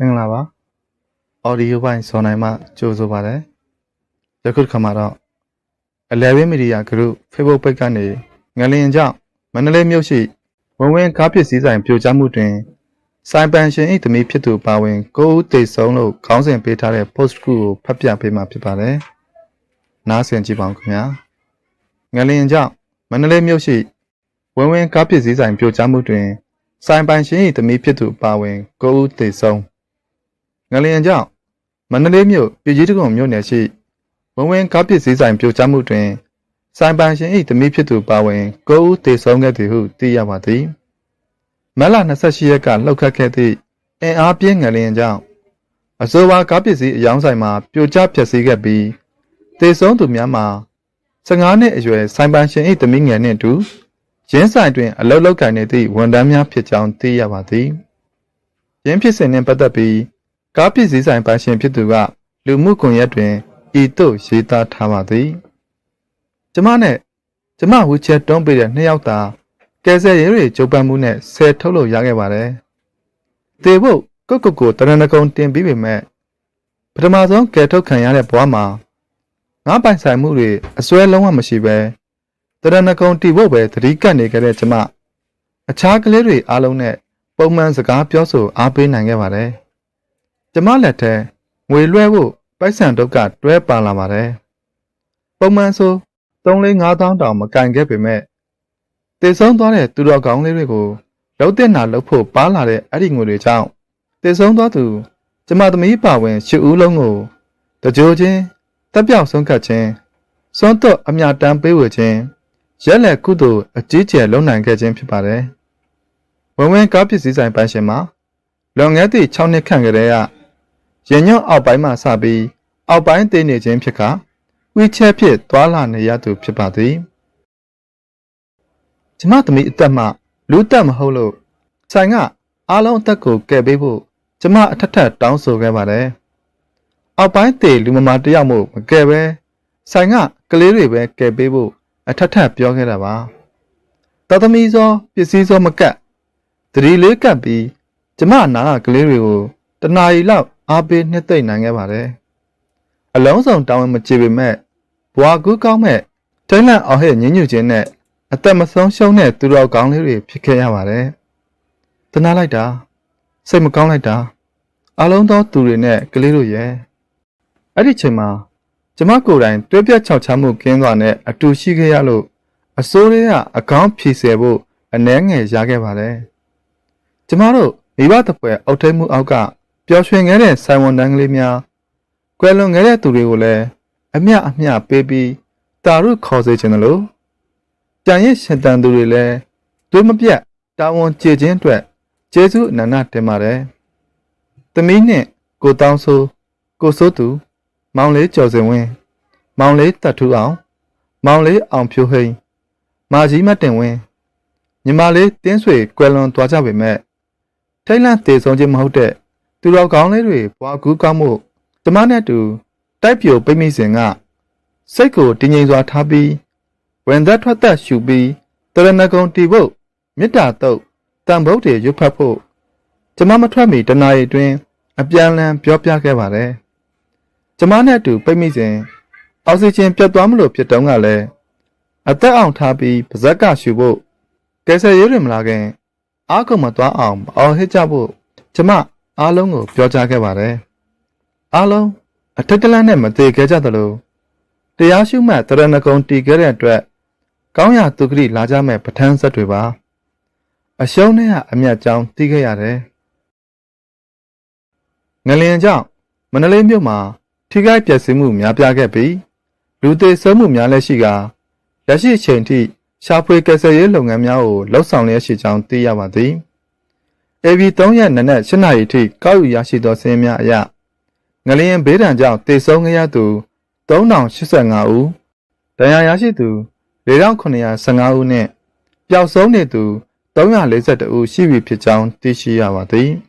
မင်္ဂလာပါ audio ဘိုင်းစောနိုင်မှကြိုဆိုပါတယ်ယခုတစ်ခါမှာတော့11 media group Facebook page ကနေငလျင်ကြောင့်မန္တလေးမြို့ရှိဝင်ဝင်ကားပစ္စည်းဆိုင်ပြိုကျမှုတွင်စိုင်ပန်ရှင်၏သမီးဖြစ်သူပါဝင်ကိုဦးတေဆုံးလို့ခေါင်းစဉ်ပေးထားတဲ့ post တစ်ခုကိုဖတ်ပြပေးမှာဖြစ်ပါတယ်နားဆင်ကြည့်ပါဦးခင်ဗျာငလျင်ကြောင့်မန္တလေးမြို့ရှိဝင်ဝင်ကားပစ္စည်းဆိုင်ပြိုကျမှုတွင်စိုင်ပန်ရှင်၏သမီးဖြစ်သူပါဝင်ကိုဦးတေဆုံး ငလျင်ကြောင့်မန္တလေးမြို့ပြည်ကြီးတကုံမြို့နယ်ရှိဝင်ဝင်ကားပစ္စည်းဆိုင်ပြိုကျမှုတွင်ဆိုင်ပန်ရှင်၏သမီးဖြစ်သူပါဝင်9ဦးသေဆုံးခဲ့သည်ဟုသိရပါသည်မတ်လ28ရက်ကလှုပ်ခတ်ခဲ့သည့်အင်အားပြင်းငလျင်ကြောင့်အဆိုပါကားပစ္စည်းအယောင်းဆိုင်မှာပြိုကျပျက်စီးခဲ့ပြီးသေဆုံးသူများမှာ15နှစ်အရွယ်ဆိုင်ပန်ရှင်၏သမီးငယ်နှင့်အတူရင်းဆိုင်တွင်အလုတ်လောက်ကန်နေသည့်ဝန်ထမ်းများဖြစ်ကြောင်းသိရပါသည်ရင်းဖြစ်စဉ်နှင့်ပတ်သက်ပြီး ကားပစ္စည်းဆိုင်ပိုင်ရှင်ဖြစ်သူက လူမှုကွန်ရက်တွင်ဤသို့ရေးသားထားပါသည်ကျမနဲ့ကျမဝီချဲတွန်းပေးတဲ့နှစ်ယောက်သာကယ်ဆယ်ရေးတွေကြိုးပမ်းမှုနဲ့ဆယ်ထုတ်လို့ရခဲ့ပါတယ်တေဖို့ကုတ်ကုတ်ကိုတရဏဂုံတင်ပြီးပေမဲ့ပထမဆုံးကယ်ထုတ်ခံရတဲ့ဘဝမှာငါပိုင်ဆိုင်မှုတွေအစွဲလုံးဝမရှိပဲတရဏဂုံတီဖို့ပဲသတိကပ်နေကြတဲ့ကျမအခြားကလေးတွေအားလုံးနဲ့ပုံမှန်စကားပြောဆိုအားပေးနိုင်ခဲ့ပါတယ် ကျမလက်ထဲငွေလွှဲဖို့ပိုက်ဆံတုတ်ကတွဲပါလာပါတယ်။ပုံမှန်ဆို3-5000တောင်မကင်ခဲ့ပေမဲ့တည်ဆုံးသွားတဲ့သူတော်ကောင်းလေးတွေကိုလုံးတဲ့နာလှုပ်ဖို့ပါလာတဲ့အဲ့ဒီငွေတွေကြောင့်တည်ဆုံးသွားသူကျမသမီးပါဝင်ရှစ်ဦးလုံးကိုတကြိုချင်းတက်ပြောက်ဆုံးခတ်ခြင်းစွန့်တော့အမြတမ်းပေးဝေခြင်းရက်လက်ကုသိုလ်အကြီးကျယ်လုံနိုင်ခဲ့ခြင်းဖြစ်ပါတယ်။ဝင်ဝင်ကားပစ္စည်းဆိုင်ပိုင်ရှင်မှာလွန်ခဲ့သည့်6နှစ်ခန့်ကလေးက ရင်ညွန့်အောက်ပိုင်းမှစပြီးအောက်ပိုင်းသိနေခြင်းဖြစ်ကဝီချက်ဖြစ်သွာလာနေရသူဖြစ်ပါသည်ကျမသမီးအသက်မှလူတက်မဟုတ်လို့ဆိုင်ကအားလုံးအသက်ကိုကယ်ပေးဖို့ကျမအထက်ထက်တောင်းဆိုခဲ့ပါတယ်အောက်ပိုင်းတေလူမမာတယောက်မို့မကယ်ပဲဆိုင်ကကလေးတွေပဲကယ်ပေးဖို့အထက်ထက်ပြောခဲ့တာပါတော်သမီးစောပစ္စည်းစောမကတ်တတိလေးကပ်ပြီးကျမနာကကလေးတွေကိုတနာရီလောက် အားပေးနှစ်သိမ့်နိုင်ခဲ့ပါတယ်။အလုံးစုံတောင်းဝင်မကြည့်ပေမဲ့ဘွာကူးကောင်းမဲ့ထိတ်လန့်အောင်ဟဲ့ညဉ့်ညူခြင်းနဲ့အသက်မဆုံးရှုံးတဲ့သူတော်ကောင်းလေးတွေဖြစ်ခဲ့ရပါတယ်။တနာလိုက်တာစိတ်မကောင်းလိုက်တာအလုံးသောသူတွေနဲ့ကလေးတို့ရဲ့အဲ့ဒီချိန်မှာကျမကိုယ်တိုင်တွဲပြတ်ချောက်ချမှုကင်းစွာနဲ့အတူရှိခဲ့ရလို့အစိုးရကအကောင်းဖြေဆယ်ဖို့အနှဲငယ်ရခဲ့ပါတယ်။ကျမတို့မိဘတပွဲအုတ်ထိတ်မှုအောက်က ပျော်ရွှင်ခဲ့တဲ့ဆိုင်ဝန်တန်းကလေးများကွယ်လွန်ခဲ့တဲ့သူတွေကိုလည်းအမျှအမျှပေးပြီးတာရုခေါ်စေခြင်းလို့ကြံရစ်ရှင်တန်သူတွေလည်းသွေးမပြတ်တာဝန်ကျေခြင်းအတွက်ကျေးဇူးအနန္တတင်ပါတယ်။သမီးနဲ့ကိုတောင်းဆိုကိုစိုးသူ မောင်လေးကျော်စင်ဝင်းမောင်လေးတတ်ထူအောင် မောင်လေးအောင်ဖြိုးဟိန်မာကြီးမတင်ဝင်းညီမလေးတင်းဆွေကွယ်လွန်သွားကြပေမဲ့ထိတ်လန့်သေးဆုံးခြင်းမဟုတ်တဲ့ သူတော်ကောင်းလေးတွေဘွာကူးကောင်းမှုကျမနဲ့တူတိုက်ပြိုပိတ်မိစဉ်ကစိတ်ကိုတင်းငိမ်စွာထားပြီးဝင်သက်ထွက်သက်ရှူပြီးတရဏဂုံတီဖို့မေတ္တာတုတ်တန်ဗုဒ္ဓေရွတ်ဖတ်ဖို့ကျမမထွက်မီတနာရီတွင် အပြန်လန်ပြောပြခဲ့ပါတယ်ကျမနဲ့အတူပိတ်မိစဉ်အောက်ဆီဂျင်ပြတ်သွားမလို့ဖြစ်တုန်းကလည်းအသက်အောင်ထားပြီးပါဇက်ကရှူဖို့ကယ်ဆယ်ရေးတွေမလာခင်အားကုန်မသွားအောင်မအောင်ဟစ်ကြဖို့ကျမ အားလုံးကိုပြောကြားခဲ့ပါတယ်အားလုံးအထက်ကလန်းနဲ့မသေးခဲ့ကြသလိုတရားရှုမှတ်တရဏဂုံတည်ခဲ့တဲ့အတွက်ကောင်းရာသူဂရိလာကြမဲ့ပဋ္ဌာန်းဆက်တွေပါအရှုံးနဲ့အမျက်ကြောင်းသိခဲ့ရတယ်ငလျင်ကြောင့်မန္တလေးမြို့မှာထိခိုက်ပျက်စီးမှုများပြားခဲ့ပြီးလူသေဆုံးမှုများလည်းရှိကာလက်ရှိအချိန်ထိရှာဖွေကယ်ဆယ်ရေးလုပ်ငန်းများကိုလှုပ်ဆောင်လျက်ရှိကြောင်းသိရပါသည်။ AB 3ရက်နနက်8နာရီထိကောက်ယူရရှိသောစာရင်းများအရငလျင်ဘေးဒဏ်ကြောင့်တေဆုံးခဲ့ရသူ3085ဦးဒဏ်ရာရရှိသူ4915ဦးနှင့်ပျောက်ဆုံးနေသူ342ဦးရှိပြီဖြစ်ကြောင်းသိရှိရပါသည်။